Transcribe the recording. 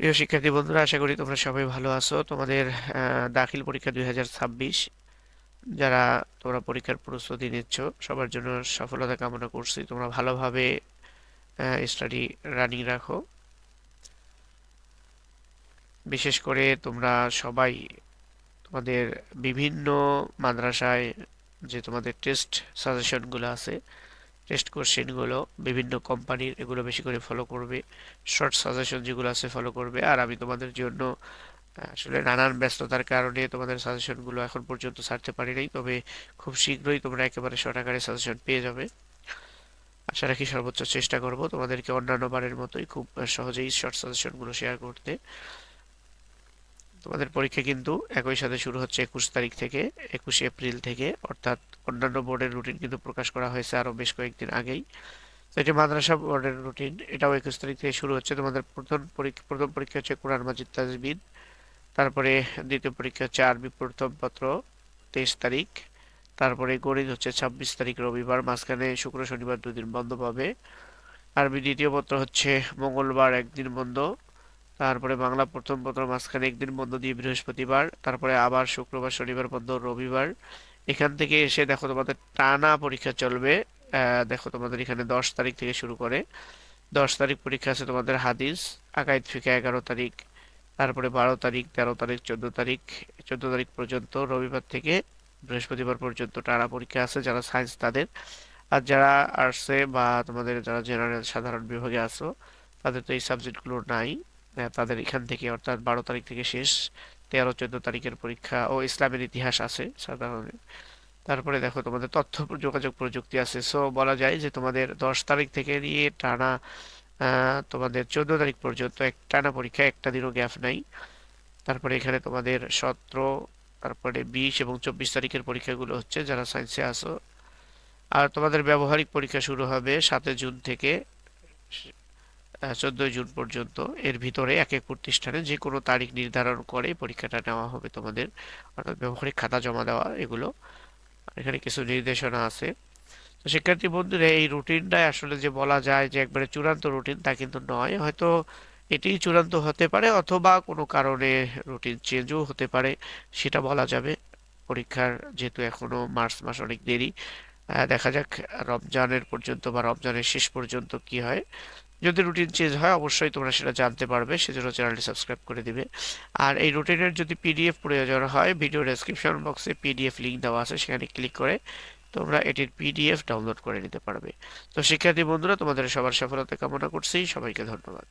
প্রিয় শিক্ষার্থী বন্ধুরা, আশা করি তোমরা সবাই ভালো আছো। তোমাদের দাখিল পরীক্ষা দু হাজার ছাব্বিশ, যারা তোমরা পরীক্ষার প্রস্তুতি নিচ্ছ, সবার জন্য সফলতা কামনা করছি। তোমরা ভালোভাবে স্টাডি রানিং রাখো। বিশেষ করে তোমরা সবাই তোমাদের বিভিন্ন মাদ্রাসায় যে তোমাদের টেস্ট সাজেশনগুলো আছে টেস্ট কোশ্চেনগুলো বিভিন্ন কোম্পানির এগুলো বেশি করে ফলো করবে শর্ট সাজেশন যেগুলো আছে ফলো করবে, আর আমি তোমাদের জন্য আসলে নানান ব্যস্ততার কারণে তোমাদের সাজেশনগুলো এখন পর্যন্ত ছাড়তে পারি নাই, তবে খুব শীঘ্রই তোমরা একেবারে শর্ট আকারে সাজেশন পেয়ে যাবে। আশা রাখি সর্বোচ্চ চেষ্টা করব তোমাদেরকে অন্যান্য বারের মতোই খুব সহজেই শর্ট সাজেশনগুলো শেয়ার করতে। তোমাদের পরীক্ষা কিন্তু একই সাথে শুরু হচ্ছে একুশ তারিখ থেকে, একুশে এপ্রিল থেকে। অর্থাৎ অন্যান্য বোর্ডের রুটিন কিন্তু প্রকাশ করা হয়েছে আরও বেশ কয়েকদিন আগেই। তো এটি মাদ্রাসা বোর্ডের রুটিন এটাও একুশ তারিখ থেকে শুরু হচ্ছে। তোমাদের প্রথম পরীক্ষা প্রথম পরীক্ষা হচ্ছে কোরআন মাজিদ তাজবিদ তারপরে দ্বিতীয় পরীক্ষা হচ্ছে আরবি প্রথম পত্র তেইশ তারিখ, তারপরে গণিত হচ্ছে ছাব্বিশ তারিখ রবিবার, মাঝখানে শুক্র, শনিবার দুদিন বন্ধ পাবে। আরবি দ্বিতীয় পত্র হচ্ছে মঙ্গলবার একদিন বন্ধ। তারপরে বাংলা প্রথম প্রথম মাঝখানে একদিন বন্ধ দিয়ে বৃহস্পতিবার, তারপরে আবার শুক্রবার, শনিবার বন্ধ, রবিবার। এখান থেকে এসে দেখো তোমাদের টানা পরীক্ষা চলবে। দেখো তোমাদের এখানে দশ তারিখ থেকে শুরু করে। দশ তারিখ পরীক্ষা আছে তোমাদের হাদিস, আকাইদ ফিকা এগারো তারিখ, তারপরে বারো তারিখ, তেরো তারিখ, চোদ্দ তারিখ চোদ্দ তারিখ পর্যন্ত, রবিবার থেকে বৃহস্পতিবার পর্যন্ত টানা পরীক্ষা আছে যারা সায়েন্স তাদের। আর যারা আর্টসে বা তোমাদের যারা জেনারেল সাধারণ বিভাগে আছো, তাদের তো এই সাবজেক্টগুলো নাই। তাদের এখান থেকে অর্থাৎ বারো তারিখ থেকে শেষ, তেরো, চোদ্দ তারিখের পরীক্ষা ও ইসলামের ইতিহাস আছে সাধারণ। তারপরে দেখো তোমাদের তথ্য যোগাযোগ প্রযুক্তি আছে। সো বলা যায় যে তোমাদের দশ তারিখ থেকে নিয়ে টানা তোমাদের চোদ্দ তারিখ পর্যন্ত এক, টানা পরীক্ষা, একটা দিনও গ্যাপ নাই। তারপরে এখানে তোমাদের সতেরো, তারপরে বিশ এবং চব্বিশ তারিখের পরীক্ষাগুলো হচ্ছে যারা সায়েন্সে আসো আর তোমাদের ব্যবহারিক পরীক্ষা শুরু হবে সাতই জুন থেকে চোদ্দই জুন পর্যন্ত এর ভিতরে এক এক প্রতিষ্ঠানে যে কোনো তারিখ নির্ধারণ করে পরীক্ষাটা নেওয়া হবে তোমাদের। অর্থাৎ ব্যবহারিক খাতা জমা দেওয়া, এগুলো। এখানে কিছু নির্দেশনা আছে। তো শিক্ষার্থী বন্ধুরা, এই রুটিনটাই আসলে যে বলা যায় যে একবারে চূড়ান্ত রুটিন তা কিন্তু নয়। হয়তো এটি চূড়ান্ত হতে পারে অথবা কোনো কারণে রুটিন চেঞ্জও হতে পারে, সেটা বলা যাবে। পরীক্ষার যেহেতু এখনও মার্চ মাস অনেক দেরি দেখা যাক রমজানের পর্যন্ত বা রমজানের শেষ পর্যন্ত কি হয়। যদি রুটিন চেঞ্জ হয়, অবশ্যই তোমরা সেটা জানতে পারবে। সেজন্য চ্যানেলটি সাবস্ক্রাইব করে দিবে। আর এই রুটিনের যদি পিডিএফ প্রয়োজন হয় ভিডিও ডেসক্রিপশন বক্সে পিডিএফ লিঙ্ক দেওয়া আছে, সেখানে ক্লিক করে তোমরা এটির পিডিএফ ডাউনলোড করে নিতে পারবে। তো শিক্ষার্থী বন্ধুরা, তোমাদের সবার সফলতা কামনা করছি। সবাইকে ধন্যবাদ।